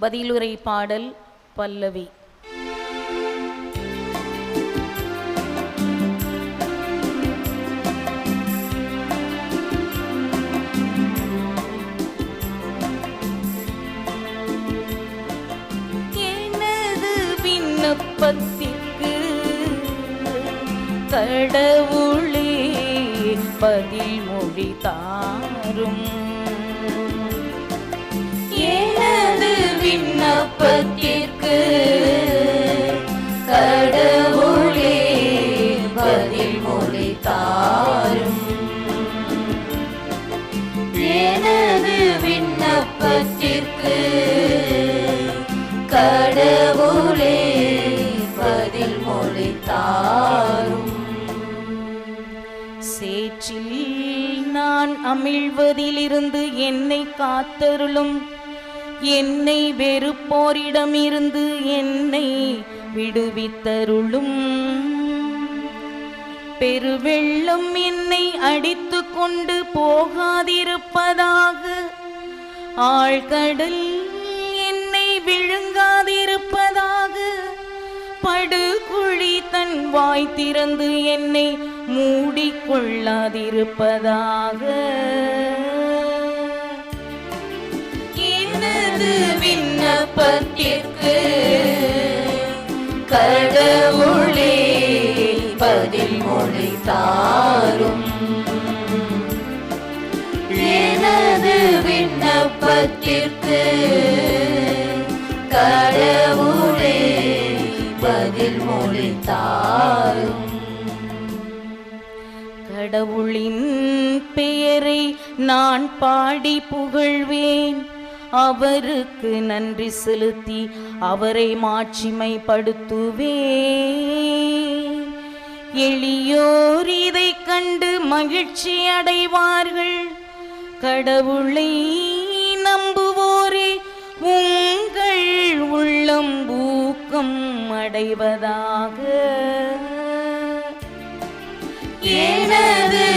பதிலுரை பாடல் பல்லவி. எனது விண்ணப்பத்திற்கு? கடவுளே பதில் மொழி தாரும். துன்பத்திற்கு கடவுளே பதில் மொழி தாரும் எனது விண்ணப்பத்திற்கு கடவுளே பதில் மொழி தாரும் சேற்றில் நான் அமிழ்வதிலிருந்து என்னை காத்தருளும் என்னை வெறுப்போரிடமிருந்து என்னை விடுவித்தருளும். பெருவெள்ளம் என்னை அடித்து கொண்டு போகாதிருப்பதாக. ஆழ்கடல் என்னை விழுங்காதிருப்பதாக. படுகுழி தன் வாய் திறந்து என்னை மூடிக்கொள்ளாதிருப்பதாக. பதில் மொழி தாரும் எனது விண்ணப்பத்திற்கு கடவுளே பதில் மொழி தாரும் கடவுளின் பெயரை நான் பாடி புகழ்வேன். அவருக்கு நன்றி செலுத்தி அவரை மாட்சிமைப்படுத்துவேன். எளியோர் இதை கண்டு மகிழ்ச்சி அடைவார்கள். கடவுளை நம்புவோரே உங்கள் உள்ளம் ஊக்கம் அடைவதாக. எனது